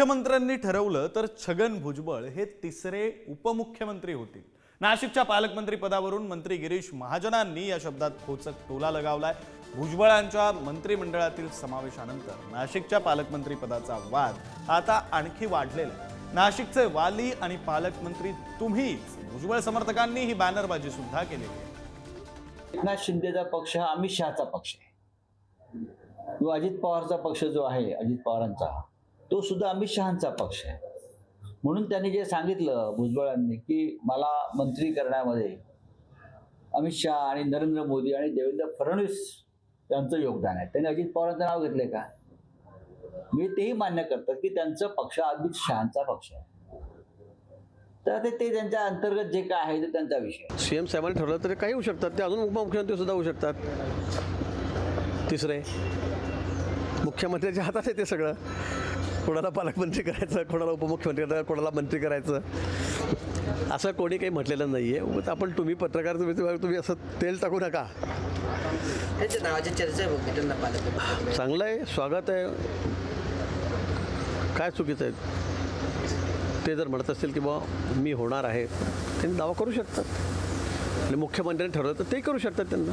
मुख्यमंत्र्यांनी ठरवलं तर छगन भुजबळ हे तिसरे उपमुख्यमंत्री होतील. नाशिकच्या पालकमंत्री पदावरून मंत्री गिरीश महाजनांनी या शब्दात खोचक टोला लगावलाय. भुजबळांच्या मंत्रिमंडळातील समावेशानंतर नाशिकच्या पालकमंत्री पदाचा वाद आता आणखी वाढलेला आहे. नाशिकचे वाली आणि पालकमंत्री तुम्हीच भुजबळ समर्थकांनी ही बॅनरबाजी सुद्धा केली एकनाथ शिंदेचा पक्ष हा अमित शहाचा पक्ष आहे. अजित पवारचा पक्ष जो आहे अजित पवारांचा तो सुद्धा अमित शहांचा पक्ष आहे. म्हणून त्यांनी जे सांगितलं भुजबळांनी की मला मंत्री करण्यामध्ये अमित शहा आणि नरेंद्र मोदी आणि देवेंद्र फडणवीस यांचं योगदान आहे. त्यांनी अजित पवारांचं नाव घेतलंय का? मी तेही मान्य करतात की त्यांचं पक्ष अमित शहांचा पक्ष आहे. तर ते ते त्यांच्या अंतर्गत जे काय आहे ते त्यांचा विषय सीएम एम साहेबांनी ठरलं तरी काही होऊ शकतात. ते अजून उपमुख्यमंत्री सुद्धा होऊ शकतात. तिसरे. मुख्यमंत्र्याच्या हातात आहे ते सगळं. कोणाला पालकमंत्री करायचं कोणाला उपमुख्यमंत्री करायचं कोणाला मंत्री करायचं? असं कोणी काही म्हटलेलं नाही आहे आपण तुम्ही पत्रकार तुम्ही तुम्ही असं तेल टाकू नका. नावाची चर्चा आहे चांगलं आहे स्वागत आहे. काय चुकीचं आहे? ते जर म्हणत असतील की बा मी होणार आहे. त्यांनी दावा करू शकतात. आणि मुख्यमंत्र्यांनी ठरवलं तर ते करू शकतात त्यांना.